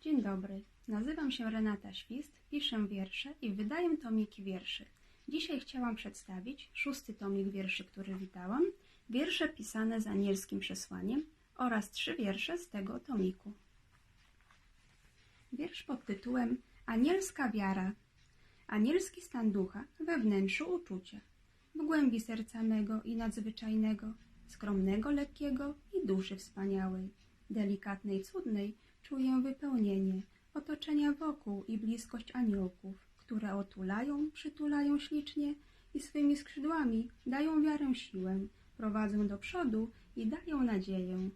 Dzień dobry, nazywam się Renata Świst, piszę wiersze i wydaję tomiki wierszy. Dzisiaj chciałam przedstawić szósty tomik wierszy, który witałam, wiersze pisane z anielskim przesłaniem oraz trzy wiersze z tego tomiku. Wiersz pod tytułem Anielska wiara. Anielski stan ducha we wnętrzu uczucia, w głębi serca mego i nadzwyczajnego, skromnego, lekkiego i duszy wspaniałej, delikatnej, cudnej, czuję wypełnienie otoczenia wokół i bliskość aniołków, które otulają, przytulają ślicznie i swymi skrzydłami dają wiarę siłę, prowadzą do przodu i dają nadzieję.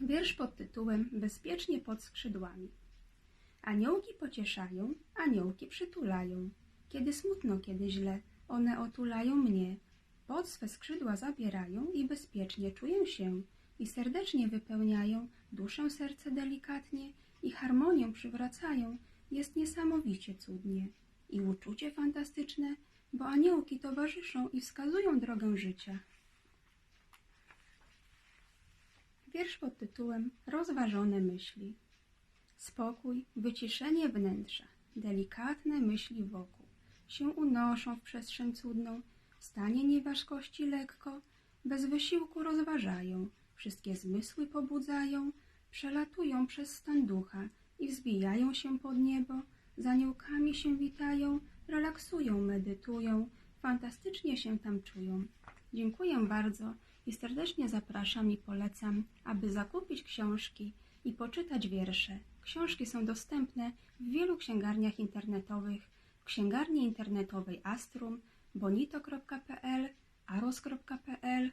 Wiersz pod tytułem Bezpiecznie pod skrzydłami. Aniołki pocieszają, aniołki przytulają. Kiedy smutno, kiedy źle, one otulają mnie. Pod swe skrzydła zabierają i bezpiecznie czuję się. I serdecznie wypełniają duszę serce delikatnie i harmonią przywracają. Jest niesamowicie cudnie. I uczucie fantastyczne, bo aniołki towarzyszą i wskazują drogę życia. Wiersz pod tytułem Rozważone myśli. Spokój, wyciszenie wnętrza, delikatne myśli wokół się unoszą w przestrzeń cudną, stanie nieważkości lekko, bez wysiłku rozważają, wszystkie zmysły pobudzają, przelatują przez stan ducha i wzbijają się pod niebo, z aniołkami się witają, relaksują, medytują, fantastycznie się tam czują. Dziękuję bardzo i serdecznie zapraszam i polecam, aby zakupić książki i poczytać wiersze. Książki są dostępne w wielu księgarniach internetowych, w księgarni internetowej Astrum, bonito.pl, aros.pl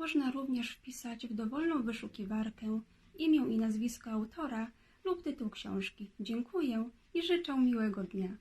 można również wpisać w dowolną wyszukiwarkę imię i nazwisko autora lub tytuł książki. Dziękuję i życzę miłego dnia.